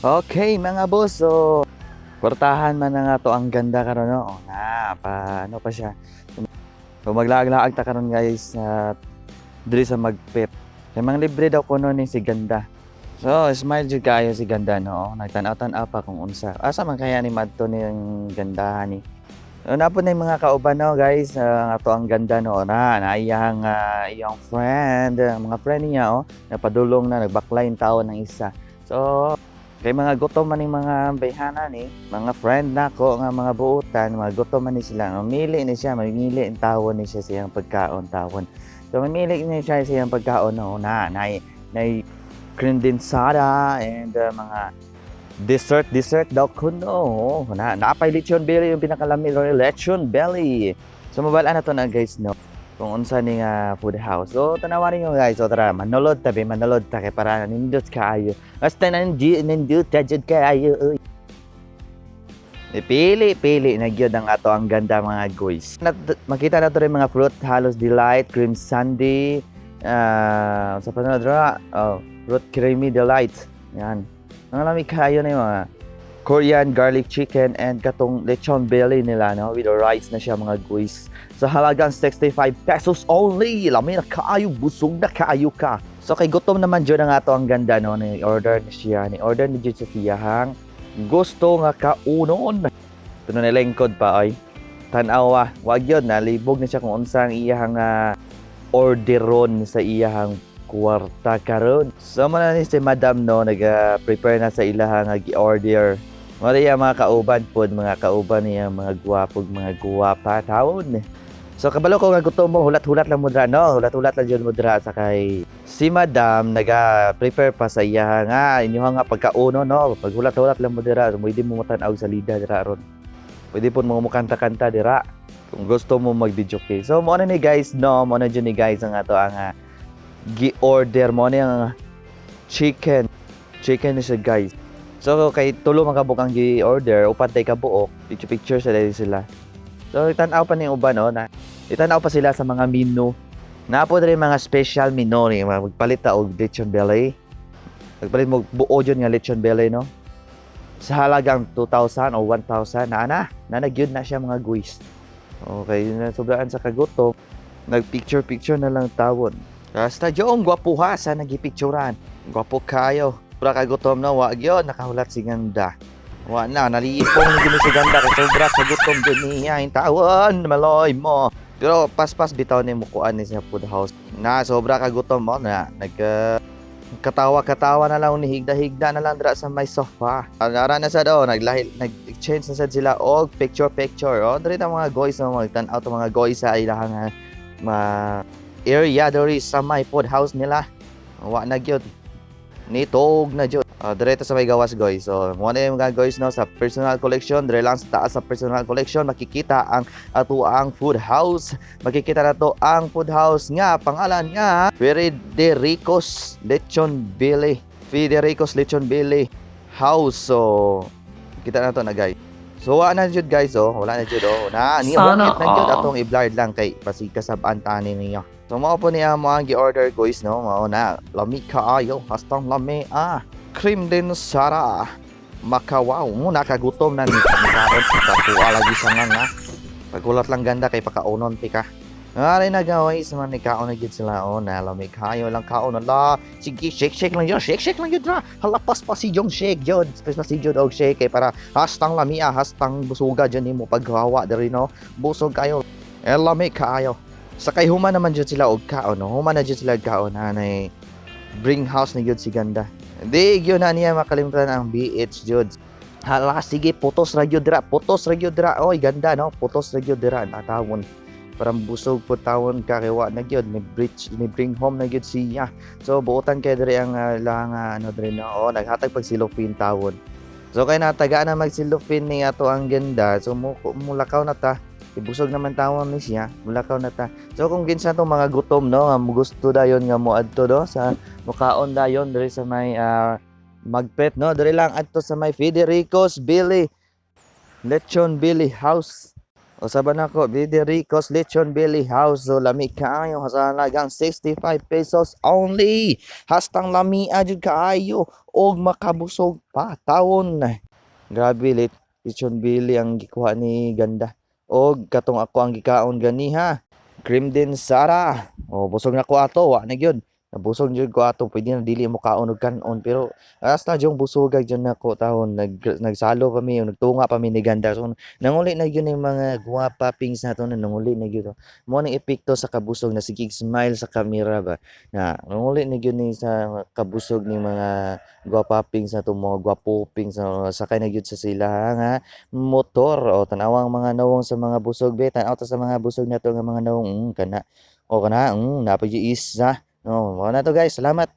Okay, mga boss. So, kwartahan man na nga to ang ganda karon no. Oh, na, pa ano pa siya. So, maglaag-laag ta karon guys sa diri sa magpet. Kay mga libre daw kuno ni si ganda. So, smile jud kayo si ganda no. Nagtan-aw-tan pa kung unsa. Asa man kaya ni madto ni ang gandahan ni. So, napon na yung mga kauban no guys. Uh, ato ang ganda no na naiyang uh, iyang friend, uh, mga friend niya oh, napadulong na nagbakline tao ng isa. So, Kay mga gutom man yung mga bayhana ni, mga friend nako nga mga buutan, mga gutom man ni sila. Mamili ni siya, mamili ang tawon ni siya siyang pagkaon tawon. So mamili ni siya siyang pagkaon no na na na condensada and uh, mga dessert dessert daw kuno. Na napay lechon belly yung pinakalami lechon belly. So mabalaan na to na guys no kung unsa ni nga food house. So tanawarin nyo guys, so tara manolod tabi, manolod ta kay para nindot kaayo. Basta nandi nindot jud kaayo. uy. Pili, pili na gyud ang ato ang ganda mga guys. Makita na to rin mga fruit halos delight, cream sundae, ah sa panahon dra, oh, fruit creamy delight. Yan. Ang lamig kayo na yung mga Korean garlic chicken and katong lechon belly nila no? With the rice na siya mga guys. Sa halagang 65 pesos only. Lami na kaayo busog na kaayo ka. So kay gutom naman dyan nga to ang ganda no? Ni order ni siya ni order ni dyan sa siyahang gusto nga kaunon. Ito na nilengkod pa ay tanawa wag yun nalibog na siya kung unsa ang iyahang ah, orderon sa iyahang kwarta karon. So man ni si madam no? Nag-prepare na sa ilahang gi-order Yung mga kauban po, mga kauban niya, mga guwapog, mga guwapa taon. So kabalo ko nga gutom mo, hulat-hulat lang mo dra, no? Hulat-hulat lang yun mo dra sa kay si Madam naga-prepare pa sa iya nga inyo nga pagkauno no? Pag hulat-hulat lang mo dira pwede mo matan-og sa lida dira ron. Pwede po mo mukanta-kanta dira kung gusto mo mag-video kay. So mo na ni guys no? Mo na dyan ni guys ang ato ang ah, gi-order mo na yung chicken. Chicken ni siya guys So kay tulo man kabuk ang gi-order upat tay kabuok, picture picture sa dali sila. So tan-aw pa ni uban no na itanaw pa sila sa mga menu. Napo diri mga special menu ni magpalit ta og lechon belly. Nagpalit mo buo dyan nga lechon belly no. Sa halagang 2,000 o 1,000 na ana, na nagyud na siya mga guys. Okay, na sobraan sa kagutom. Nag-picture picture na lang tawon. Basta yung gwapuha sa nagipicturan. Gwapo kayo. Sobra ka gutom na, wag yun, nakahulat si ganda. Wa na, naliipong na gini si ganda, kay sobra sa gutom dyan niya, yung tawon, maloy mo. Pero pas-pas bitaw ni mukuan ni sa food house. Na, sobra ka gutom mo na, nag, katawa-katawa na lang, nihigda-higda na lang dra sa may sofa. Nara na sa do, naglahi, nag-change na sad sila, og picture-picture. O, dali na mga guys, no, magtan-out ang mga guys sa ilahang uh, ma area dori sa may food house nila. Wa na gyud nitog na jud. Uh, direto sa may gawas guys. So, mo na yung mga guys no sa personal collection, dire lang sa taas sa personal collection makikita ang ato ang food house. Makikita na to ang food house nga pangalan nga Federico's Lechon Billy. Federico's Lechon Billy House. So, kita na to na guys. So, wala na jud guys oh. Wala na jud oh. Na, ni Sana na jud atong i-blurred lang kay pasigkasab-an tani ninyo. So mao po niya ang gi-order guys no, mao na lami kaayo, hastang lami ah. Cream din sara. Makawaw mo nakagutom na ni kaon sa tuwa lagi sa nga. Pagulat lang ganda kay pakaunon ti ka. Ngari na sa man ni kaon na gid sila oh na lami kaayo lang kaon la. Sige shake shake lang yun, shake shake lang yun ra. Halapas pa si Jong shake yun. Space pa si Jong og shake kay para hastang lami ah, hastang busuga dyan nimo paghawa diri no. Busog kayo. Eh lami kaayo. Sa kay human naman jud sila og kaon no. Human na jud sila og kaon na nay bring house ni jud si ganda. Di gyud na niya makalimutan ang BH jud. Hala sige putos ra dira, putos ra dira. Oy ganda no, putos ra gyud dira natawon. Parang busog po tawon ka kay wa na gyud ni bridge ni bring home na gyud siya. So buotan kay diri ang uh, lang ah, ano diri no. Oh, naghatag pag silopin tawon. So kay nataga na magsilopin ni ato ang ganda. So mu mulakaw na ta. Ibusog naman tawon ni siya. Mulakaw na ta. So kung ginsa tong mga gutom no, nga gusto dayon nga mo adto do sa mukaon dayon diri sa may ah, magpet no, diri lang adto sa may Federico's Billy Lechon Billy House. Usaban ako, Biderico's Lechon Belly House. So, lami kaayo. Sa halagang 65 pesos only. Hastang lami jud kaayo. Og makabusog pa. Tawon. Grabe, lit. Lechon Belly ang gikuha ni Ganda. Og katong ako ang gikaon gani ha. Cream din Sara. O, busog na ko ato. Wa na gyud. Nabusog jud ko ato. Pwede na dili mo kaon og kanon. Pero, hasta yung busogag dyan na ko taon. Nag, nagsalo pa mi. Nagtunga pa mi ni Ganda. So, Nanguli na yun yung mga guwapa pings nato na nanguli na yun. Mo nang epekto sa kabusog na sigig smile sa kamera ba. Na nanguli na yun ni sa kabusog ni mga guwapa pings nato mga gwapo pings na sakay na yun sa sila nga motor o tanawang mga nawong sa mga busog be tanaw ta sa mga busog nato nga mga nawong mm, kana o kana mm, napay isa. No, mo na to guys. Salamat.